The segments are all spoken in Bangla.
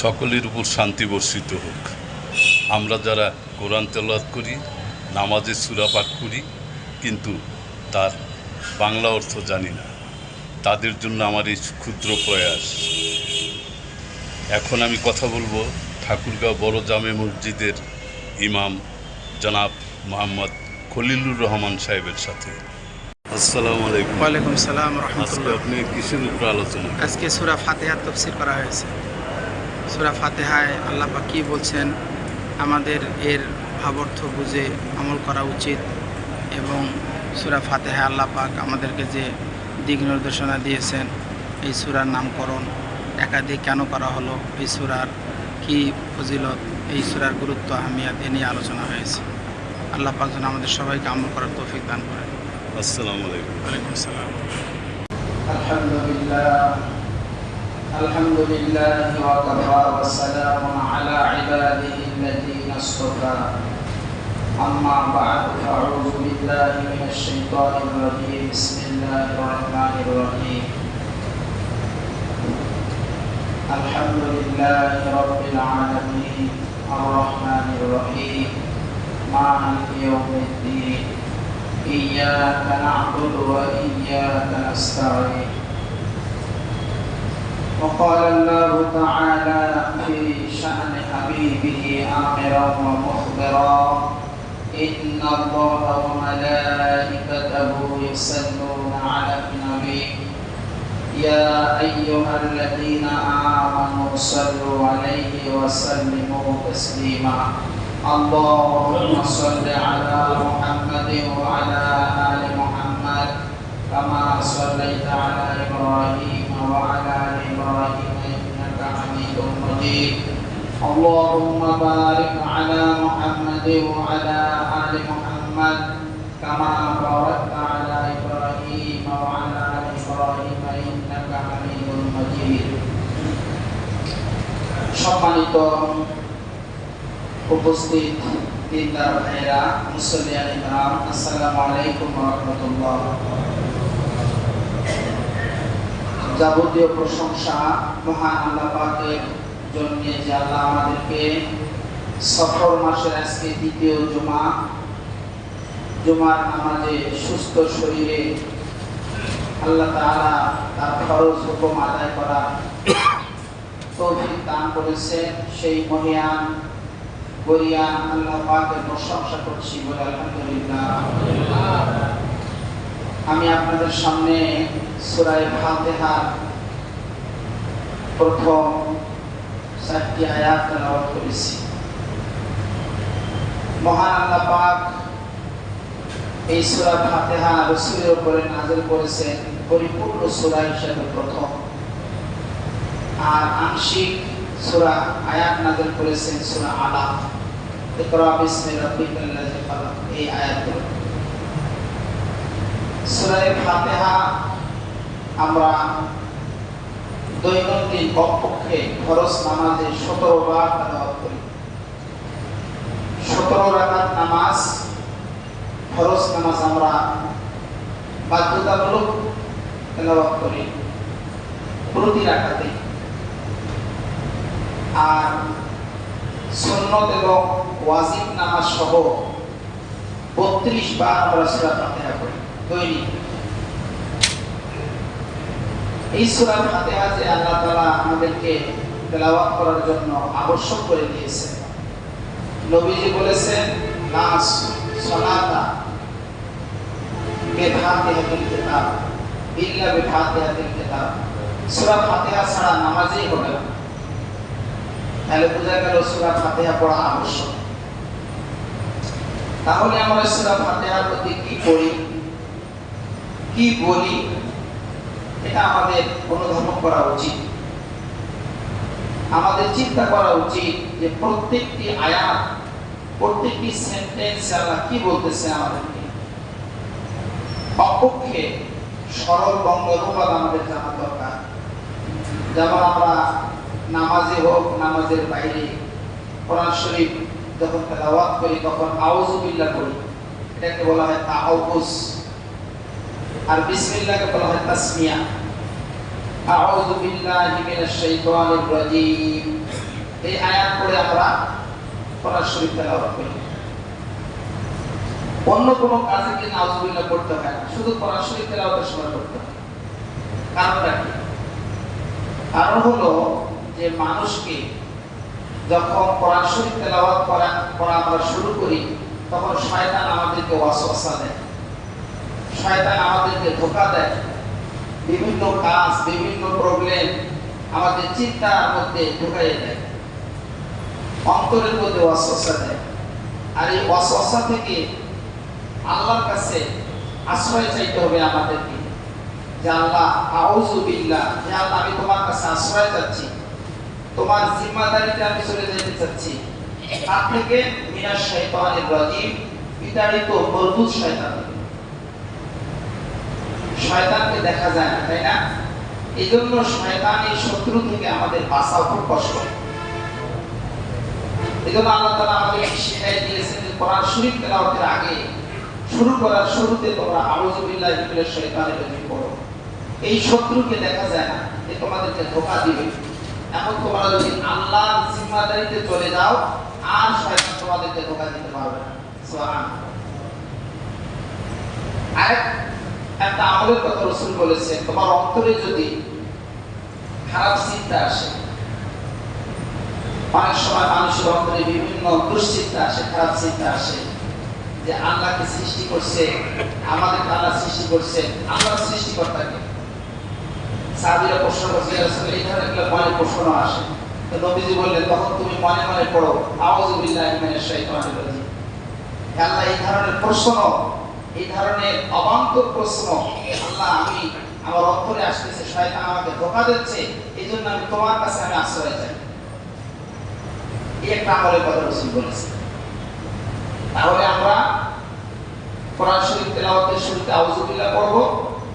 সকলের উপর শান্তি বর্ষিত হোক। আমরা যারা কোরআন তেলাওয়াত করি নামাজের সুরা পাঠ করি কিন্তু তার বাংলা অর্থ জানি না। তাদের জন্য আমার এই ক্ষুদ্র প্রয়াস। এখন আমি কথা বলব ঠাকুরগাঁও বড় জামে মসজিদের ইমাম জনাব মোহাম্মদ খলিলুর রহমান সাহেবের সাথে। আসসালামু আলাইকুম। ওয়ালাইকুম সালাম রহমতুল্লাহ। আপনি কিসের উপর আলোচনা আজকে সুরা ফাতেহার তফসির করা হয়েছে। সুরা ফাতেহায় আল্লাহ কী বলছেন? আমাদের এর ভাবর্থ বুঝে আমল করা উচিত এবং সুরা ফাতেহায় আল্লাহ পাক আমাদেরকে যে দিক নির্দেশনা দিয়েছেন এই সুরার নামকরণ একাধিক কেন করা হলো এই সুরার কি ফজিলত এই সুরার গুরুত্ব আহমিয়াত এ নিয়ে আলোচনা হয়েছে। আল্লাহ পাক যেন আমাদের সবাইকে আমল করার তৌফিক দান করেন। আসসালামু আলাইকুম। আলাইকুম আসসালাম। আলহামদুলিল্লাহ। الحمد لله وكفى والسلام على عباده الذين اصطفى. أما بعد فأعوذ بالله من الشيطان الرجيم. بسم الله الرحمن الرحيم. الحمد لله رب العالمين الرحمن الرحيم. مالك يوم الدين. إياك نعبد وإياك نستعين. وقال الله تعالى في شأن حبيبه آمرا ومخبرا إن الله وملائكته يصلون على النبي. يا أيها الذين آمنوا صلوا عليه وسلموا تسليما. اللهم صل على مجيد اللهم بارك على محمد وعلى آل محمد كما باركت على إبراهيم وعلى آل إبراهيم إنك حميد مجيد সম্মানিত উপস্থিত দিনদার ভাইরা মুসলিয়ান ইকরাম আসসালামু আলাইকুম রহমতুল্লাহ যাবতীয় প্রশংসা মহান আল্লাহ পাকের আল্লাহ আমাদেরকে সফর মাসের আজকে দ্বিতীয় সুস্থ শরীরে আল্লাহ তার হুকুম আদায় করা তৌফিক দান সেই মহিয়ান বলিয়ান আল্লাহ পাকের প্রশংসা করছি বলে আলহামদুলিল্লাহ। আমি আপনাদের সামনে সূরায়ে ফাতিহার প্রথম চারটি আয়াত তেলাওয়াত করেছি। মহান আল্লাহ পাক এই সূরা ফাতিহা রাসূলের উপরে নাযিল করেছেন, পরিপূর্ণ সূরা হিসেবে প্রথম। আর আংশিক সূরা আয়াত নাযিল করেছেন সূরা আলাক ইকরা বিসমি রাব্বিকাল খালাক, এই আয়াতগুলো। সূরা ফাতিহা আমরা দৈনন্দিন কমপক্ষে খরচ নামাজে সতেরো বার তেলাওয়াত করি। সতেরো রাকাত নামাজ, খরচ নামাজ আমরা বাধ্যতামূলক তেলাওয়াত করি প্রতি রাকাতে। আর সুন্নত এবং ওয়াজিব নামাজ সহ বত্রিশ বার আমরা সুরা ফাতেহা করি দৈনিক। এই সুরা ফাতেহা যে আল্লাহ তাআলা আমাদেরকে তেলাওয়াত করার জন্য আবশ্যক করে দিয়েছে। নবীজি বলেছেন নাস সলাতা বেফাতিহাতুল কিতাব, ইল্লা বেফাতিহাতুল কিতাব। সূরা ফাতিহা ছাড়া নামাজই হবে না। তাহলে বোঝা গেল সূরা ফাতিহা পড়া আবশ্যক। তাহলে আমরা সূরা ফাতিহার প্রতি কি করি কি বলি এটা আমাদের অনুধাবন করা উচিত। আমাদের চিন্তা করা উচিত যে প্রত্যেকটি আয়াত, প্রত্যেকটি সেন্টেন্স আল্লাহ কি বলতেছে আমাদেরকে? অপক্ষে সরল বঙ্গ অনুবাদ আমাদের জানা দরকার। যেমন আমরা নামাজে হোক, নামাজের বাইরে কোরআন শরীফ যখন তেলাওয়াত করি, তখন আউযুবিল্লাহ করি এটাকে বলা হয় তাআউযুজ আর বিসমিল্লাহকে বলা হয় তাসমিয়া। আউযু বিল্লাহি মিনাশ শাইতানির রাজীম। এই আয়াত পড়ে আমরা কোরআন শরীফ তেলাওয়াত করি। অন্য কোনো কাজে কি নাউজুবিল্লাহ পড়তে হয় না, শুধু কোরআন শরীফ তেলাওয়াতের সময় পড়তে হয়। কারণটা কি? কারণ হলো যে মানুষকে যখন কোরআন শরীফ তেলাওয়াত করা করা আমরা শুরু করি, তখন শয়তান আমাদেরকে ওয়াসওয়াসা দেয়। শয়তান আমাদেরকে ধোকা দেয়। বিভিন্ন কাজ, বিভিন্ন প্রবলেম আমাদের চিন্তার মধ্যে ঢুকাইয়ে দেয়। অন্তরের মধ্যে ওয়াসওয়াসা দেয়। আর এই ওয়াসওয়াসা থেকে আল্লাহর কাছে আশ্রয় চাইতে হবে আমাদেরকে। যে আল্লাহ, আউযু বিল্লাহ যে আল্লাহ, আমি তোমার কাছে আশ্রয় চাচ্ছি। তোমার জিম্মাদারিটা আমি চলে যেতে চাচ্ছি। তার থেকে মিনাশ শয়তানির রাজিম বিতাড়িত মরদুদ শয়তান। শয়তানকে দেখা যায় না, তাই না? এই জন্য শয়তানের শত্রু থেকে আমাদের বাঁচাও, খুব কষ্ট। এই জন্য আল্লাহ তালা আমাদের দিয়েছেন কোরআন শরীফ তেলাওয়াতের আগে, শুরু করার শুরুতে তোমরা আউযুবিল্লাহ মিনাশ শয়তানির পড়ো। এই শত্রুকে দেখা যায় না যে তোমাদেরকে ধোকা দিবে। তোমরা যদি আল্লাহর জিম্মাদারিতে চলে যাও, আর শয়তান তোমাদেরকে ধোকা দিতে পারবে না। আরেক একটা আমলের কথা রসুল বলেছেন, তোমার অন্তরে যদি খারাপ চিন্তা আসে, অনেক সময় মানুষের অন্তরে বিভিন্ন দুশ্চিন্তা আসে, খারাপ চিন্তা আসে, যে আল্লাহকে সৃষ্টি করছে, আমাদেরকে আল্লাহ সৃষ্টি করছে, আল্লাহ সৃষ্টিকর্তাকে। সাহাবীরা প্রশ্ন করছে এই ধরনের মনে প্রশ্ন আসে? নবীজি বললেন, তখন তুমি মনে মনে পড়ো, আউযু বিল্লাহি শাইতানির রাজিম। আল্লাহ এই ধরনের প্রশ্ন এই ধরনের অবান্তর প্রশ্ন আল্লাহ, আমি আমার অন্তরে আসতেছে, শয়তান আমাকে ধোকা দিচ্ছে এই জন্য আমি তোমার কাছে আমি আশ্রয় চাই। এই একটা আমলের কথা রসুল বলেছে তাহলে আমরা কোরআন শরীফ তেলাওয়াতের শুরুতে আউযুবিল্লাহ পড়ব,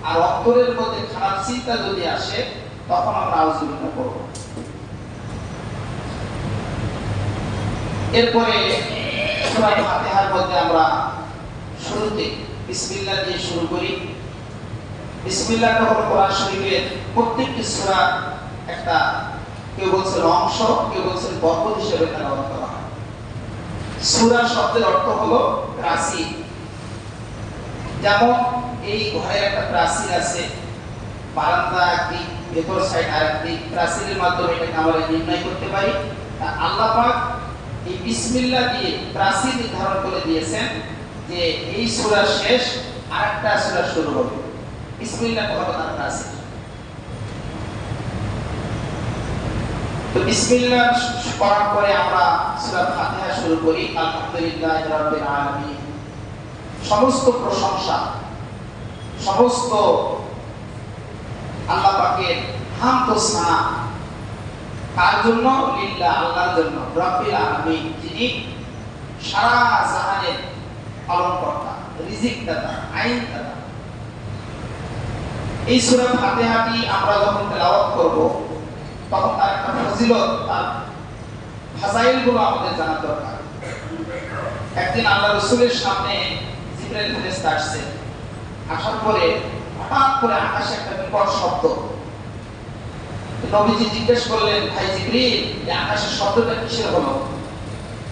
আর অন্তরের মধ্যে খারাপ চিন্তা যদি আসে, তখন আমরা আউযুবিল্লাহ পড়ব। এরপরে সূরা ফাতিহার মধ্যে আমরা শুরুতে বিসমিল্লাহ দিয়ে শুরু করি। বিসমিল্লাহটা হলো কোরআন শরীফের প্রত্যেকটি সূরা একটা, কেউ বলছেন অংশ, কেউ বলছেন বরকত হিসেবে তেলাওয়াত করা হয়। সূরা শব্দের অর্থ হলো রাশি যেমন এই ঘরের একটা প্রাচীর আছে, বারান্দা, একদিক, ভেতর সাইড আর একদিক। প্রাচীরের মাধ্যমে এটাকে আমরা নির্ণয় করতে পারি। আল্লাহ পাক এই বিসমিল্লাহ দিয়ে প্রাচীর নির্ধারণ করে দিয়েছেন। যে এই সূরা শেষ, আরেকটা সূরা শুরু হবে। বিসমিল্লাহ কথা তার প্রাচীর তো বিসমিল্লাহ করার পরে আমরা সূরা ফাতিহা শুরু করি। আলহামদুলিল্লাহ রাব্বিল আলামিন। সমস্ত প্রশংসা, সমস্ত আল্লাহ পাকের হামদ ও সানা কার জন্য? লিল্লাহ, আল্লাহর জন্য। রব্বিল আলামিন, যিনি সারা জাহানের পালনকর্তা রিজিক দাতা আইন দাতা এই আমরা যখন তেলাওয়াত করব, তখন তার একটা ফজিলত, তার আমাদের জানা দরকার। একদিন আল্লাহ রসুলের সামনে জিব্রাইল ফেরেশতা আসছে। আসার পরে হঠাৎ করে আকাশে একটা বিকট শব্দ। নবীজি জিজ্ঞেস করলেন, ভাই জিব্রিল আকাশের শব্দটা কিসের হলো?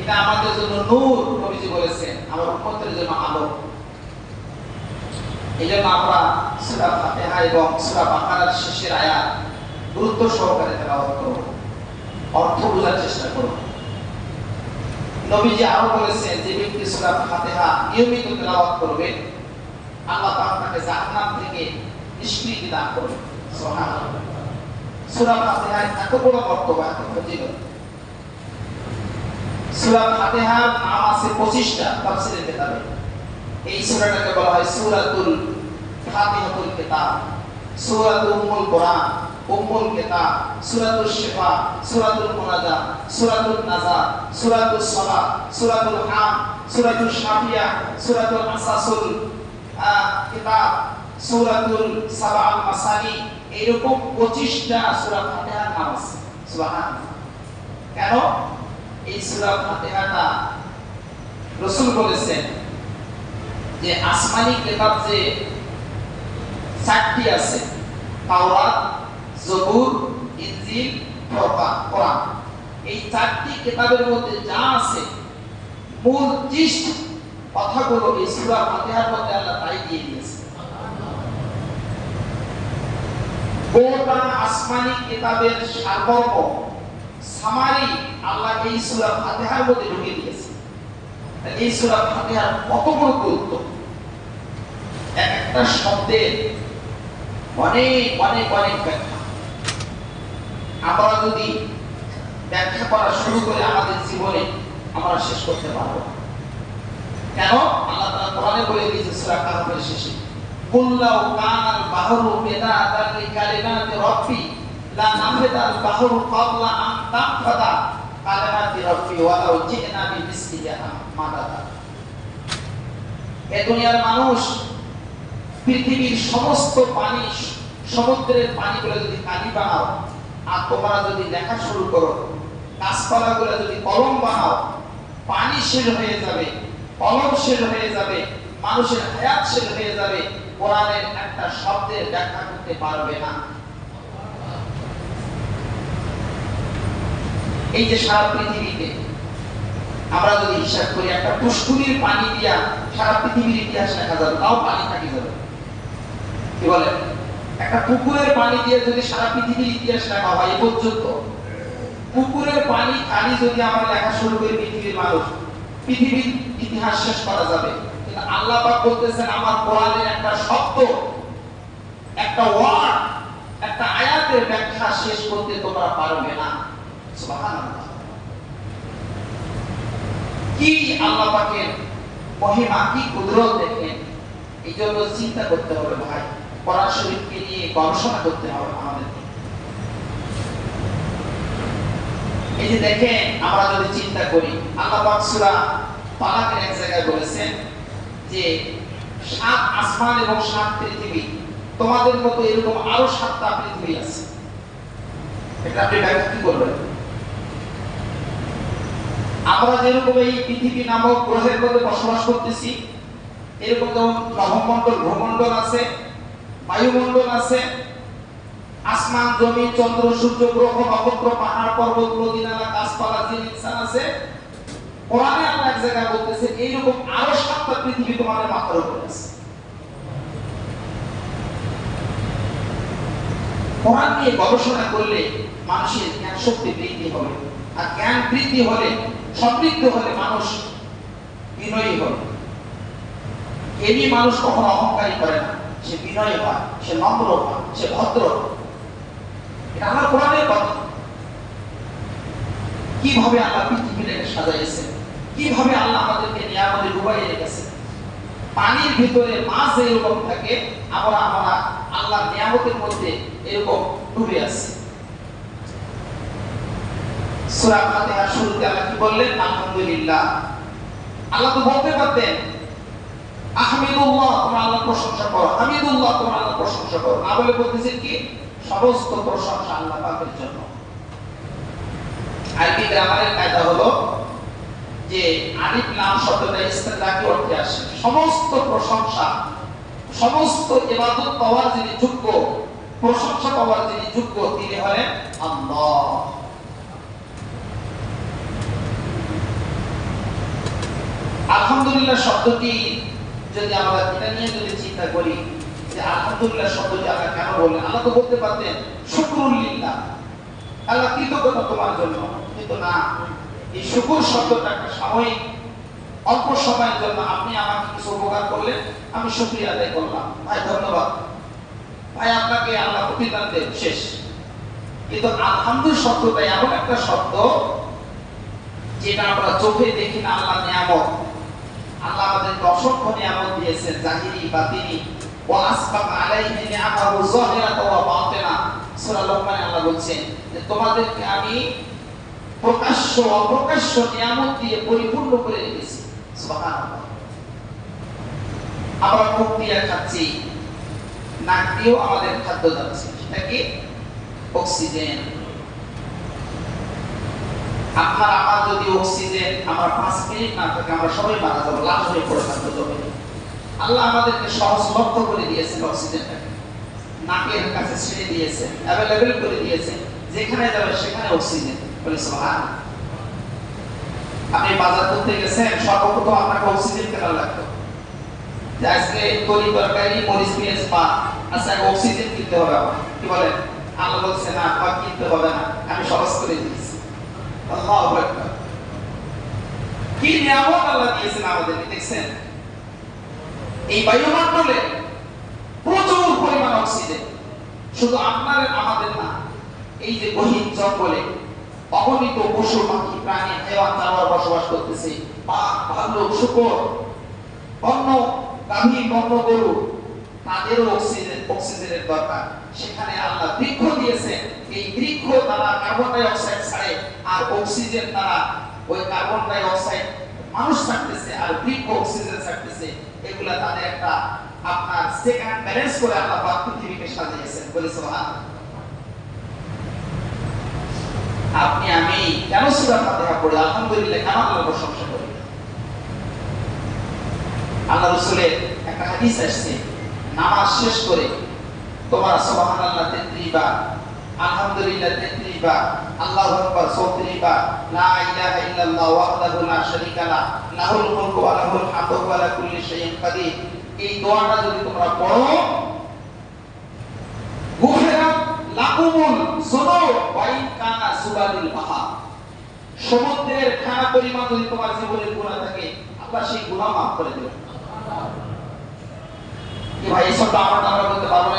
এটা আমাদের জন্য নূর, নবীজি বলেছেন, আমার উম্মতের জন্য আলো এই আমরা সূরা ফাতিহা এবং সূরা বাকারার শেষের আয়াত গুরুত্ব সহকারে তেলাওয়াত করব। অর্থ বোঝার চেষ্টা করব। নবীজি আরও বলেছেন যে ব্যক্তি সূরা ফাতিহা নিয়মিত তেলাওয়াত করবে, আল্লাহ পাক তাকে জাহান্নাম থেকে নিষ্কৃতি দান করবে। সুবহানাল্লাহ। সূরা ফাতিহার এত বড় মর্তবা, এত ফজিলত। সূরা ফাতিহার নাম আছে 25টা তাফসীরের কিতাবে। এই সূরাটাকে বলা হয় সূরাতুল ফাতিহাতুল কিতাব। সূরাতুল উম্মুল কোরআন, উম্মুল কিতাব, সূরাতুল শিফা, সূরাতুল মুনাজা সূরাতুল নাজা সূরাতুল সালাত সূরাতুল হাম, সূরাতুল শাফিয়া, সূরাতুল আসাসুল কিতাব, সূরাতুল সাবাল মাসানি। এরকম 25টা সূরা ফাতিহার নাম আছে। সুবহানাল্লাহ। কেন? এই সূরা ফাতিহাটা রাসূল বলেছেন যে আসমানি কিতাব যে চারটি আছে, তাওরাত, জবুর, ইনজিল কোরআন, এই চারটি কিতাবের মধ্যে যা আছে, মূল জিষ্ট কথাগুলো এই সূরা ফাতিহার মধ্যে আল্লাহ তাই দিয়ে দিয়েছে গোটা আসমানি কিতাবের সারমর্ম সামারি আল্লাহ এই সূরা ফাতিহার মধ্যে ঢুকিয়ে দিয়েছে। এই সূরা ফাতিহার কত বড় গুরুত্ব? একটা শব্দের অনেক অনেক অনেক ব্যাখ্যা। আমরা যদি ব্যাখ্যা করা শুরু করে, আমাদের জীবনে আমরা শেষ করতে পারব কেন? আল্লাহ তাআলা কোরআনে বলে দিয়েছে সূরা কাহফের শেষে, কুল্লাউ কানাল বাহরু মিদাদান লিকালিমাতি রাব্বি লা দুনিয়ার মানুষ, পৃথিবীর সমস্ত পানি, সমুদ্রের যদি বানাও, আর তোমরা যদি শুরু করো যদি কলম বানাও, পানি শেষ হয়ে যাবে, কলম হয়ে যাবে, মানুষের হায়াত হয়ে যাবে, কোরআনের একটা শব্দের ব্যাখ্যা করতে পারবে না। এই যে সারা পৃথিবীতে, আমরা যদি হিসাব করি, একটা পুষ্কুরির পানি দিয়া সারা পৃথিবীর ইতিহাস লেখা যাবে, তাও পানি থাকি যাবে। কি বলেন একটা পুকুরের পানি দিয়ে যদি সারা পৃথিবীর ইতিহাস লেখা হয়, এ পর্যন্ত। পুকুরের পানি, খালি যদি আমরা লেখা শুরু করি পৃথিবীর মানুষ, পৃথিবীর ইতিহাস শেষ করা যাবে। কিন্তু আল্লাহ পাক বলতেছেন, আমার কোরআনের একটা শব্দ, একটা ওয়ার্ড, একটা আয়াতের ব্যাখ্যা শেষ করতে তোমরা পারবে না। কি আল্লাহ পাকের মহিমা, কি কুদরত দেখেন এই জন্য চিন্তা করতে হবে ভাই। কোরআন শরীফকে নিয়ে গবেষণা করতে হবে আমাদের। এই যে দেখেন, আমরা যদি চিন্তা করি, আল্লাহ পাক সূরা এক জায়গায় বলেছেন যে, সাত আসমান এবং সাত পৃথিবী, তোমাদের মতো এরকম আরও সাতটা পৃথিবী আছে। এটা আপনি ব্যাখ্যা কি করবেন? আমরা যেরকম এই পৃথিবী নামক গ্রহের মধ্যে বসবাস করতেছি, এরকম যেমন নভমণ্ডল ভূমণ্ডল আছে, বায়ুমণ্ডল আছে, আসমান জমি চন্দ্র, সূর্য, গ্রহ, নক্ষত্র, পাহাড়, পর্বত, নদী, নালা, গাছপালা জিন ইনসান আছে। কোরআনে আল্লাহ এক জায়গায় বলতেছে, এইরকম আরও সাতটা পৃথিবী তোমাদের মাথার উপরে আছে। কোরআন নিয়ে গবেষণা করলে মানুষের জ্ঞান শক্তি বৃদ্ধি হবে। আর জ্ঞান বৃদ্ধি হলে সমৃদ্ধ হলে মানুষ বিনয়ী হবে। এমনি মানুষ কখনো অহংকারী করে না। সে বিনয় হয়, সে নম্র হয়, সে ভদ্র এটা আমার কোরআনের কথা। কীভাবে আল্লাহ পৃথিবীটাকে সাজাইয়েছে কীভাবে আল্লাহ আমাদেরকে নিয়ামতে ডুবাইয়ে রেখেছে? পানির ভিতরে মাছ এরকম থাকে, আমরা আমরা আল্লাহ নিয়ামতের মধ্যে এরকম ডুবে আছি। শুরুতে আল্লাহ কি বললেন? আলহামদুলিল্লাহ। আল্লাহ তো বলতে পারতেন, আহমিদুল্লাহ, তোমরা আল্লাহর প্রশংসা করো। আল্লাহর প্রশংসা করো। না বলে বলতেছেন কি? সমস্ত প্রশংসা আল্লাহ পাকের জন্য। গ্রামারের কায়দা হলো যে আলিফ, লাম শব্দটা অর্থে আসে। সমস্ত প্রশংসা, সমস্ত ইবাদত পাওয়ার যিনি যোগ্য, প্রশংসা পাওয়ার যিনি যোগ্য তিনি হলেন আল্লাহ। আলহামদুলিল্লাহ শব্দটি যদি আমরা এটা নিয়ে যদি চিন্তা করি যে আলহামদুলিল্লাহ শব্দটি আল্লাহ কেন বললেন? আল্লাহ তো বলতে পারতেন, শুকরুল্লিল্লাহ। আল্লাহ কৃতজ্ঞতা তোমার জন্য? কিন্তু না, এই শুকুর শব্দটা একটা সাময়িক, অল্প সময়ের জন্য আপনি আমাকে কিছু উপকার করলেন, আমি শুক্রিয়া আদায় করলাম। ভাই, ধন্যবাদ। ভাই, আপনাকে আল্লাহ প্রতিদান দেব শেষ। কিন্তু আলহামদুল শব্দটা এমন একটা শব্দ, যেটা আমরা চোখে দেখি না, আল্লাহ নিয়ামত। আমাদেরকে অসংখ্য নিয়ামত দিয়েছেন জাহিরি বাতিনি। ও আসবাক আলাইহি যাহিরাতাও ওয়া বাতিনা। সূরা লোকমানে আল্লাহ বলছেন যে, তোমাদেরকে আমি প্রকাশ্য, অপ্রকাশ্য নিয়ামত দিয়ে পরিপূর্ণ করে রেখেছি। আমরা খাচ্ছি। নাক দিয়েও আমাদের খাদ্য যাচ্ছে সেটা কি? অক্সিজেন। আপনার আমার যদি অক্সিজেন আমার পাঁচ মিনিট না থাকে, আমরা সবাই মারা যাব, লাশ হয়ে পড়ে জমি আল্লাহ আমাদেরকে সহজ লক্ষ্য করে দিয়েছেন অক্সিজেনটাকে। নাকের কাছে ছেড়ে দিয়েছেন অ্যাভেলেবেল করে দিয়েছেন, যেখানে যাবে সেখানে অক্সিজেন। বলে সোহান আপনি বাজার করতে গেছেন, সর্বপ্রথম আপনাকে অক্সিজেন কেনা লাগতো আজকে তরি তরকারি মরিচ পেঁয়াজ পা আচ্ছা অক্সিজেন কিনতে হবে আমার কি বলেন? আল্লাহ বলছে, না কিনতে হবে না। আমি সহজ করে দিয়েছি। আল্লাহু আকবার। কি নিয়ামত আল্লাহ দিয়েছেন আমাদেরকে দেখছেন? এই বায়ুমণ্ডলে প্রচুর পরিমাণ অক্সিজেন। শুধু আপনার আমাদের না, এই যে গহীন জঙ্গলে অগণিত পশু, পাখি, প্রাণী, হেওয়ান, জানোয়ার বসবাস করতেছে। বাঘ ভাল্লুক, শুকর, বন্য, গাভী, বন্য গরু, তাদেরও অক্সিজেন, অক্সিজেনের দরকার। সেখানে আল্লাহ বৃক্ষ দিয়েছেন। এই বৃক্ষ তারা কার্বন ডাই অক্সাইড ছাড়ে আর অক্সিজেন তারা ওই কার্বন ডাই অক্সাইড মানুষ ছাড়তেছে আর বৃক্ষ অক্সিজেন ছাড়তেছে, এগুলা তাদের একটা আপনার সেকেন্ড ব্যালেন্স করে আল্লাহ পাক পৃথিবীকে সাজিয়েছেন। বলে সোহান আপনি, আমি কেন সূরা ফাতিহা পড়ি? আলহামদুলিল্লাহ, কেন আল্লাহর প্রশংসা করি? আল্লাহ রসুলের একটা হাদিস আসছে, নামাজ শেষ করে তোমার সুবহানাল্লাহ 33 বার আলহামদুলিল্লাহ 33 বার আল্লাহু আকবার 34 বার লা ইলাহা ইল্লাল্লাহ ওয়াহদাহু লা শারীকা লা লাহুল মুলকু ওয়া লাহুল হামদু ওয়া লা কুল্লি শাইইন কাদির। এই দোয়াটা যদি তোমরা পড়ো গুফিরাত লাকুমুল যুনুব ওয়া কানা সুবাদিল বাহা। সমুদ্রের খানা পরিমাণ যদি তোমার জীবনের গুনাহ থাকে, আল্লাহ সেই গুনাহ মাফ করে দেবেন। কি ভাই, এই সবটা আমরা আমরা বলতে পারব না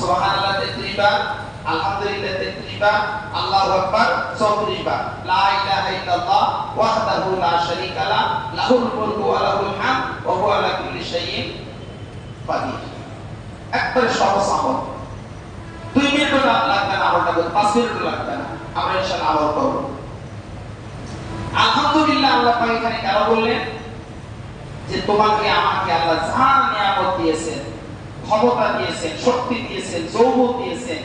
সুবহানাল্লাহ 33 বার আলহামদুলিল্লাহ 33 বার আল্লাহু আকবার 34 বার লা ইলাহা ইল্লাল্লাহ, ওয়াহদাহু লা শারীকা লা, লাহুল মুলকু ওয়া লাহুল হামদ, ওয়া হুয়া আলা কুল্লি শাইইন কাদির। একবারে দুই মিনিটও লাগবে না আমলটা পাঁচ মিনিটও লাগবে না আমরা ইনশাআল্লাহ করব। আলহামদুলিল্লাহ, আল্লাহ পাক এখানে কেন বললেন? যে তোমাকে আমাকে আল্লাহ যা নিয়ামত দিয়েছেন ক্ষমতা দিয়েছেন, শক্তি দিয়েছেন যৌবন দিয়েছেন।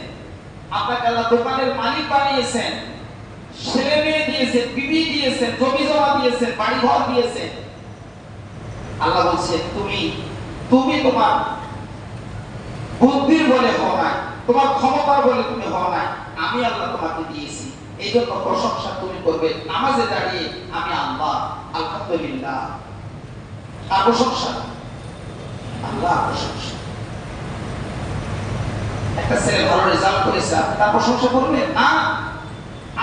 আপনাকে আল্লাহ দোকানের মালিক বানিয়েছেন ছেলে মেয়ে দিয়েছেন, বিবি দিয়েছেন, জমি জমা দিয়েছেন বাড়ি ঘর দিয়েছেন। আল্লাহ বলছেন, তুমি তুমি তোমার বুদ্ধির বলে হও তোমার ক্ষমতার বলে তুমি আমি আল্লাহ তোমাকে দিয়েছি। এই জন্য প্রশংসা তুমি করবে, নামাজে দাঁড়িয়ে আমি আল্লাহ, আলহামদুলিল্লাহ। আর প্রশংসা, আল্লাহ প্রশংসা। একটা ছেলে ভালো রেজাল্ট করেছে আপনি তার প্রশংসা না।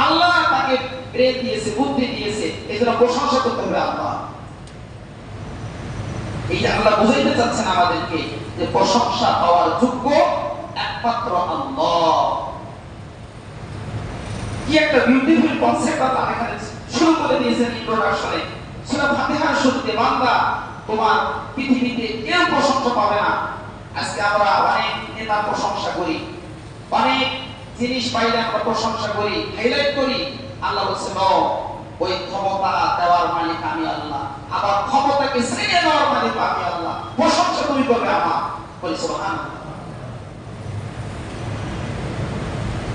আল্লাহ তাকে ব্রেন দিয়েছে, বুদ্ধি দিয়েছে এই জন্য প্রশংসা করতে হবে আল্লাহ। এই আল্লাহ বুঝাইতে চাচ্ছেন আমাদেরকে যে প্রশংসা পাওয়ার যোগ্য একমাত্র আল্লাহ। কি একটা বিউটিফুল কনসেপ্ট আল্লাহ এখানে শুরু করে দিয়েছেন ইন্ট্রোডাকশনে সূরা ফাতিহার শুরুতে, বান্দা তোমার পৃথিবীতে কেউ প্রশংসা পাবে না। আজকে আমরা অনেক নেতার প্রশংসা করি অনেক জিনিস পাইলে আমরা প্রশংসা করি হাইলাইট করি। আল্লাহ বলছে "ন, ওই ক্ষমতা দেওয়ার মালিক আমি আল্লাহ। আবার ক্ষমতাকে ছিনিয়ে দেওয়ার মালিক আমি আল্লাহ। প্রশংসা তুমি করবে আমার। বলি সুবহানাল্লাহ।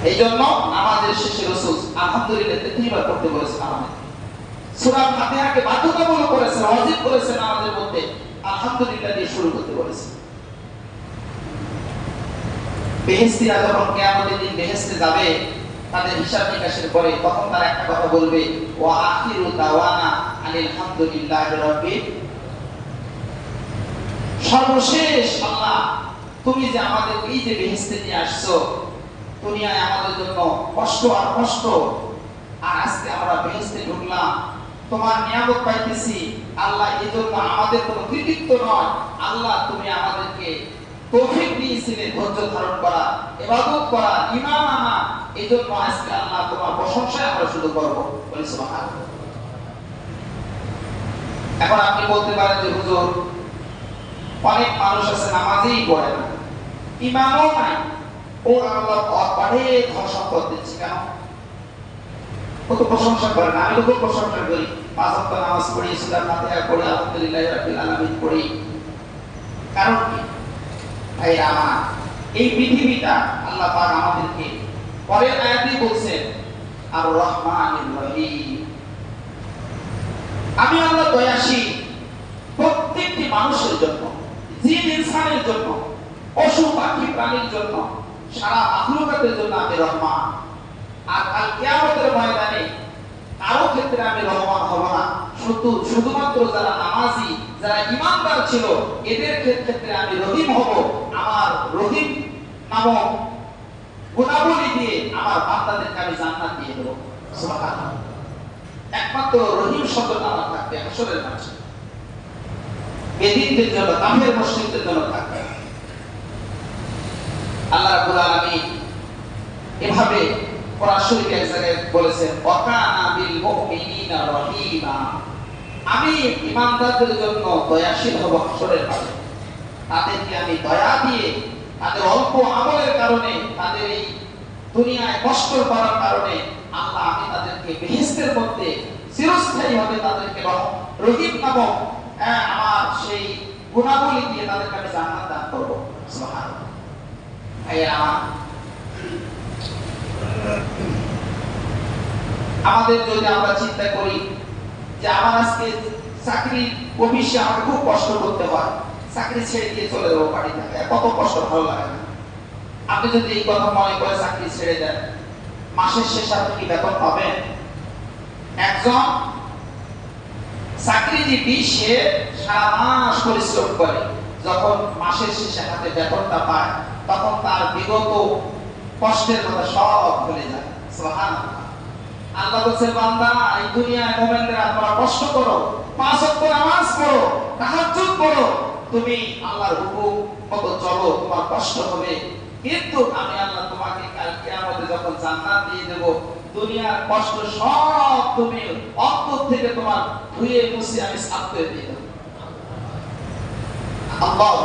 এই জন্য আমাদের শেষে রসুল আলহামদুলিল্লাহ তেত্রিবার করতে বলেছেন আমাদের। সূরা ফাতিহাকে বাধ্যতামূলক করেছেন ওয়াজিব করেছেন আমাদের মধ্যে। আলহামদুলিল্লাহ দিয়ে শুরু করতে বলেছেন। কিয়ামতের দিন বেহেশতে যাবে, তাদের হিসাব নিকাশের পরে তখন তারা একটা কথা বলবে দাওয়ানা সর্বশেষ আল্লাহ, তুমি যে আমাদের এই যে বেহেশতে নিয়ে আসছো, দুনিয়ায় আমাদের জন্য কষ্ট আর কষ্ট। আর আজকে আমরা বেহেশতে ঢুকলাম, তোমার নিয়ামত পাইতেছি, আল্লাহ এই জন্য আমাদের কোনো কৃতিত্ব নয়। আল্লাহ, তুমি আমাদেরকে তৌফিক দিয়েছিলে ধৈর্য ধারণ করা, ইবাদত করা ইমান আনা এই জন্য আজকে আল্লাহ তোমার প্রশংসায় আমরা শুধু করব। বলি এখন আপনি বলতে পারেন যে, হুজুর, অনেক মানুষ আছে নামাজেই পড়ে না। ইমানও নাই ও আল্লাহ অনেক ধন সম্পদ দিচ্ছে, কেন? ও তো প্রশংসা করে না, আমি তো খুব প্রশংসা করি। পাঁচ ওয়াক্ত নামাজ পড়ি সুরা ফাতিহা পড়ি, আলহামদুলিল্লাহ আলামিন পড়ি। কারণ কি? ভাই, আমার এই পৃথিবীটা আল্লাহ পাক আমাদেরকে পরের আয়াতেই বলছেন আর রহমানির রহিম আমি আল্লাহ দয়াশীল প্রত্যেকটি মানুষের জন্য, জিন ইনসানের জন্য, পশু পাখি প্রাণীর জন্য, সারা মাখলুকাতের জন্য আমি রহমান। আর কাল কিয়ামতের ময়দানে কারও ক্ষেত্রে আমি রহমান হব না। শুধু, শুধুমাত্র যারা নামাজি, যারা ইমানদার ছিল, এদের ক্ষেত্রে আমি রহিম হব। আমার রহিম নামক গুণাবলী দিয়ে আমার বান্দাদেরকে আমি জান্নাত দিয়ে দেবো। একমাত্র রহিম আমার থাকবে জন্য মুশরিকদের জন্য থাকবে। আল্লাহ আলামিন এভাবে কোরআন শরীফে এক জায়গায় বলেছেন, ওয়াকানা বিল মুমিনিনা রহিমা। আমি ইমানদারদের জন্য দয়াশীল হব হাসরের মাঝে। তাদেরকে আমি দয়া দিয়ে তাদের অল্প আমলের কারণে তাদের এই দুনিয়ায় কষ্ট করার কারণে আল্লাহ আমি তাদেরকে বেহেস্তের মধ্যে চিরস্থায়ী ভাবে তাদেরকে রহ- রহিম নামক হ্যাঁ, আমার সেই গুণাবলী দিয়ে তাদেরকে আমি জান্নাত দান করব। আমাদের যদি আমরা চিন্তা করি যে আমার আজকে চাকরি অফিসে আমাকে খুব কষ্ট করতে হয় চাকরি ছেড়ে দিয়ে চলে যাব বাড়ি থেকে। কত কষ্ট, ভালো লাগে না। আপনি যদি এই কথা মনে করে চাকরি ছেড়ে দেন, মাসের শেষে আপনি কি বেতন পাবেন? একজন চাকরিজীবী, সে সারা মাস পরিশ্রম করে। যখন মাসের শেষে হাতে বেতনটা পায়, তখন তার বিগত কষ্টের কথা সব ভুলে যায়। সুবহানাল্লাহ। আল্লাহ বলছেন, বান্দা, এই দুনিয়ায় মোমেনরা তোমরা কষ্ট করো, পাঁচ ওয়াক্ত নামাজ পড়ো, তাহাজ্জুদ করো তুমি আল্লাহর হুকুম মতো চলো, তোমার কষ্ট হবে। কিন্তু আমি আল্লাহ তোমাকে কাল কিয়ামতে যখন জান্নাত দিয়ে দেব, দুনিয়ার কষ্ট সব তুমি অন্তর থেকে তোমার ধুয়ে মুছে আমি সাফ করে দিয়ে দেব। আল্লাহু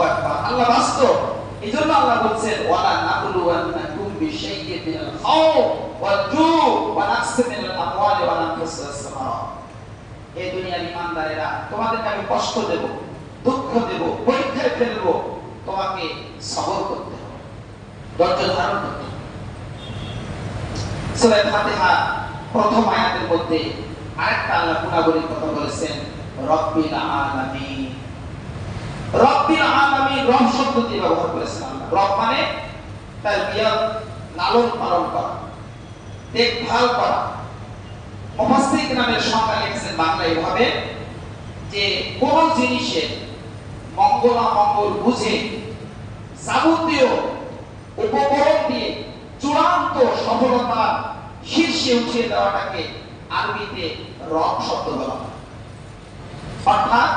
আল্লাহ বাস্তব। এজন্য আল্লাহ বলছেন, ওয়ালা নাকুলু নাবলুওয়ান্নাকুম বিশাইইন মিনাল খাউফ ওয়াল জু ওয়া নাকসিন মিনাল আমওয়ালি ওয়াল আনফুসি ওয়াস সামারাত। এই দুনিয়ার ইমানদারেরা, তোমাদেরকে আমি কষ্ট দেব। দুঃখ দেব পরীক্ষায় ফেলব তোমাকে সবর করতে হবে ধৈর্য ধারণ করতে হবে। সূরা ফাতিহা প্রথম আয়াতের মধ্যে আরেকটা আল্লাহ গুণাবলীর কথা বলেছেন, রব্বিল রব্বিল রব ব্যবহার করেছেন রব মানে তার বিয়াদ লালন পালন করা, দেখভাল করা। মুফাসসির নামের সংজ্ঞা লিখেছেন বাংলা এভাবে যে কোন জিনিসের মঙ্গল মঙ্গল বুঝে যাবতীয় উপকরণ দিয়ে চূড়ান্ত সফলতা শীর্ষে উঠিয়ে দেওয়াটাকে আরবিতে রব শব্দ বলা হয়। অর্থাৎ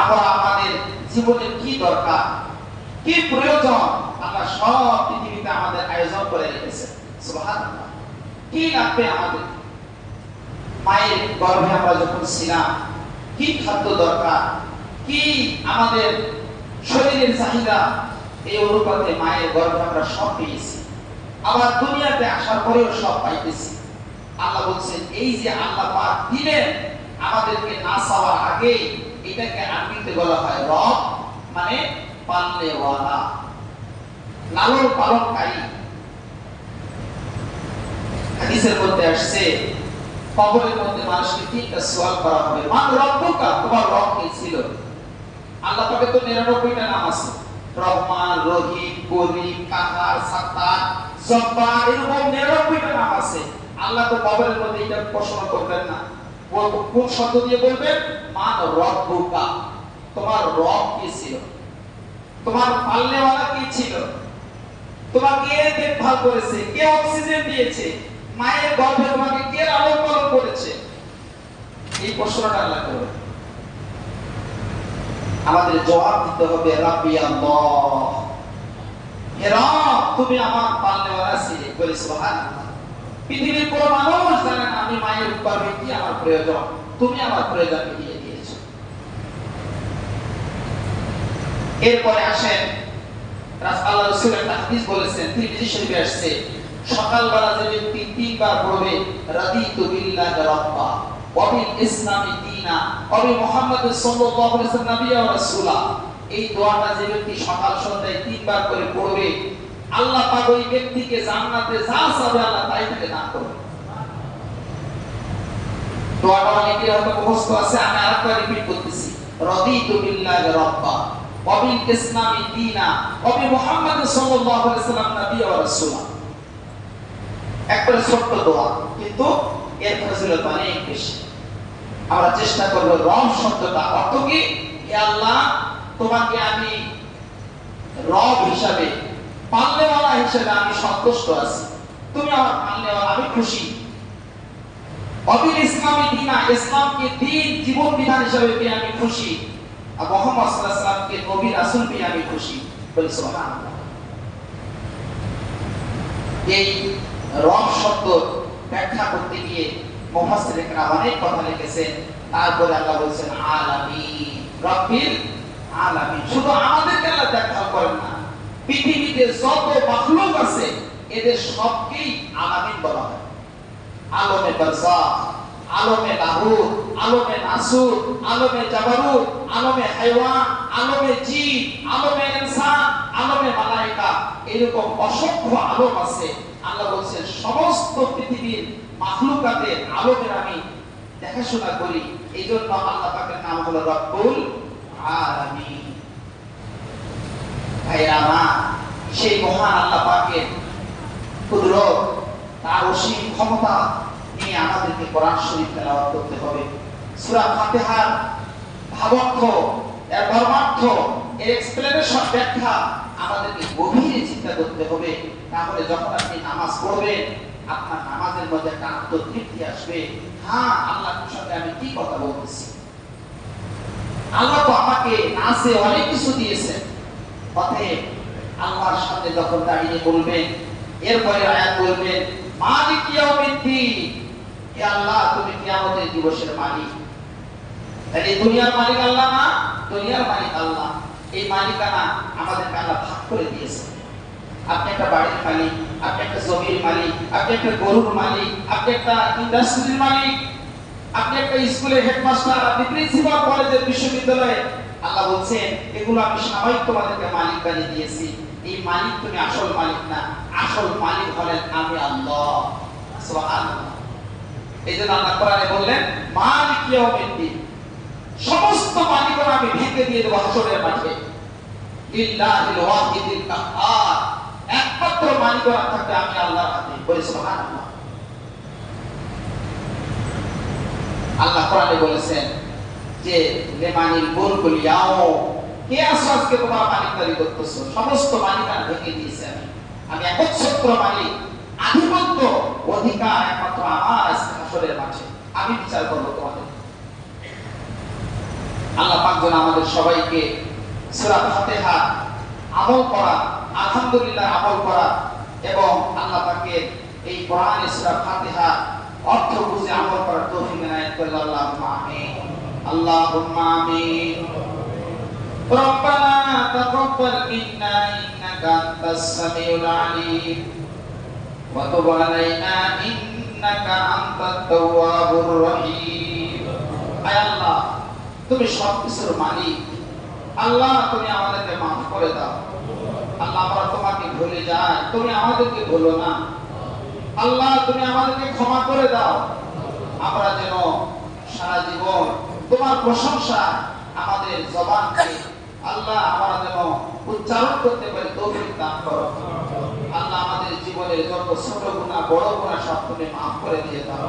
আমরা আমাদের জীবনের কি দরকার, কি প্রয়োজন, আমরা সব পৃথিবীতে আমাদের আয়োজন করে রেখেছে। কি লাগবে আমাদের? মায়ের গর্ভে আমরা যখন ছিলাম কি খাদ্য দরকার? কি আমাদের শরীরের চাহিদা? এই অনুপাতে মায়ের গর্ভে আমরা সব পেয়েছি। আবার দুনিয়াতে আসার পরেও সব পাইতেছি। আল্লাহ বলছেন, এই যে আল্লাহ পাক দিলেন, আমাদেরকে না চাওয়ার আগে এটাকে আরবিতে বলা হয় রব মানে পালনেওয়ালা লালন পালনকারী হাদিসের মধ্যে আসছে কবরের মধ্যে মানুষকে তিনটা সওয়াল করা হবে। মান রব্বুকা, তোমার রব কে ছিল? আল্লাহ পাকের তো 99টা নাম আছে। রহমান, রহিম করিম কাহার সাত্তার জব্বার, এরকম 99টা নাম আছে। আল্লাহ তো কবরের মধ্যে এটা প্রশ্ন করবেন না। কোন- শব্দ দিয়ে বলবেন? মান রব্বুকা, তোমার রব কে ছিল? তোমার পালনেওয়ালা কে ছিল? তোমাকে কে দেখভাল করেছে, কে অক্সিজেন দিয়েছে? মায়ের গর্ভে তোমাকে কে লালন পালন করেছে? এই প্রশ্নটা আল্লাহ করবে আমাদের জবাব দিতে হবে তুমি আমার পৃথিবীর মানুষ আমি মায়ের গর্ভে কি আমার প্রয়োজন? তুমি আমার প্রয়োজন দিয়েছ। এরপরে আসেন রাসূল হাদিস বলেছেন, তিরমিজি শরীফে আসছে সকালবেলা যে ব্যক্তি তিনবার পড়বে রাদিতু বিল্লাহি রাব্বা, ওয়া ইসলামি দীনা, ওয়া বি রাসূলা। এই দোয়াটা যে ব্যক্তি সকাল সন্ধ্যায় তিনবার করে পড়বে, আল্লাহ পাক ওই ব্যক্তিকে জান্নাতে যা চাবে আল্লাহ তাই তাকে দান করবে। দোয়াটা অনেকের হয়তো মুখস্থ আছে, আমি আরেকবার রিপিট করতেছি। রাদিতু বিল্লাহি রাব্বা, ওয়া ইসলামি দীনা, ওয়া বি মুহাম্মাদিন সাল্লাল্লাহু আলাইহি ওয়াসাল্লাম রাসূলা। একবারে ছোট্ট দোয়া, কিন্তু এর ফজিলত অনেক বেশি। আমরা চেষ্টা করব রব শব্দটা, অর্থ কি? আল্লাহ, তোমাকে আমি রব হিসাবে, পালনেওয়ালা হিসাবে আমি সন্তুষ্ট আছি। তুমি আমার পালনেওয়ালা, আমি খুশি। অবিল ইসলামী দিনা, ইসলামকে দিন জীবন বিধান হিসাবে পেয়ে আমি খুশি। আর মোহাম্মদ সাল্লামকে নবী রাসূল পেয়ে আমি খুশি। বলি সুবহানাল্লাহ। এই রব শব্দ ব্যাখ্যা করতে গিয়ে মুফাসসিরিনরা অনেক কথা লিখেছেন। তারপরে আল্লাহ বলেছেন, আলামিন। রব্বিল আলামিন। শুধু আমাদেরকে আল্লাহ দেখা করেন না, পৃথিবীতে যত মাখলুক আছে, এদের সবকেই আলামিন বলা হয়। আলমে আলমে আলমে নাসুর, আলমে আলমে হাইওয়ান, আলমে আলমে ইনসান, আলমে মালাইকা। এরকম অসংখ্য আলম আছে আল্লাহ বলছেন, সমস্ত পৃথিবীর মাখলুকাতের আলমের আমি দেখাশোনা করি। এই জন্য আল্লাহ পাকের নাম হলো রব্বুল আলামিন। ভাইরা আমার, সেই মহান আল্লাহ পাকের কুদরত, তার অসীম ক্ষমতা নিয়ে আমাদেরকে কোরআন শরীফ তেলাওয়াত করতে হবে। ভাবার্থ, এর মর্মার্থ এর এক্সপ্লেনেশন ব্যাখ্যা আমাদেরকে গভীরে চিন্তা করতে হবে। তাহলে যখন আপনি নামাজ পড়বেন, আপনার নামাজের মধ্যে একটা আত্মতৃপ্তি আসবে। হ্যাঁ আল্লাহর সঙ্গে আমি কি কথা বলতেছি? আল্লাহ তো আমাকে নাচে অনেক কিছু দিয়েছেন। আল্লাহর সামনে যখন দাঁড়িয়ে বলবেন, এরপরে আয়াত বলবেন, মালিক ইয়াউমিদ্দিন, হে আল্লাহ, তুমি কিয়ামতের দিবসের মালিক। তাহলে দুনিয়ার মালিক আল্লাহ না, দুনিয়ার মালিক আল্লাহ। এই মালিকানা আমাদেরকে আল্লাহ ভাগ করে দিয়েছে। আপনি একটা বাড়ির মালিক, আপনি একটা জমির মালিক, আপনি একটা গরুর মালিক, আপনি একটা ইন্ডাস্ট্রির মালিক, আপনি একটা স্কুলের হেডমাস্টার, আপনি প্রিন্সিপাল কলেজের বিশ্ববিদ্যালয়ে। আল্লাহ বলছেন, এগুলো আমি সাময়িক তোমাদেরকে মালিক বানিয়ে দিয়েছি। এই মালিক তুমি আসল মালিক না, আসল মালিক হলেন আমি আল্লাহ। এই জন্য আল্লাহ কোরআনে বললেন, মালিক ইয়াউমিদ্দিন। সমস্ত মালিকরা আমি ভেঙে দিয়ে দেবো হাসরের মাঠে। একমাত্র মালিকরা থাকবে আমি আল্লাহর হাতে বলি আল্লাহ কোরআনে বলেছেন যে কে আছো আজকে তোমার করতেছো? সমস্ত ভেঙে দিয়েছে আমি। একচ্ছত্র মালিক, আধিপত্য অধিকার একমাত্র আমার মাঠে। আমি বিচার করব তোমাদের আল্লাহ পাক যেন আমাদের সবাইকে সূরা ফাতিহা আমল করা আলহামদুলিল্লাহ আমল করা এবং আল্লাহ পাকের এই কোরআনে সূরা ফাতিহা অর্থ বুঝে আমল করার তৌফিক এনায়েত করে আল্লাহুম্মা আমিন আল্লাহুম্মা আমিন ربنا تقبل منا إنك أنت السميع العليم وتب علينا إنك أنت التواب الرحيم أي الله তুমি সব কিছুর মালিক। আল্লাহ, তুমি আমাদেরকে মাফ করে দাও। আল্লাহ আমরা তোমাকে ভুলে যাই। তুমি আমাদেরকে ভুলো না। আল্লাহ, তুমি আমাদেরকে ক্ষমা করে দাও। আমরা যেন সারা জীবন তোমার প্রশংসা আমাদের জবানকে আল্লাহ আমরা যেন উচ্চারণ করতে পারি, তৌফিক দান করো। আল্লাহ আমাদের জীবনের যত ছোট গুণা বড় গুণা সব তুমি মাফ করে দিয়ে দাও।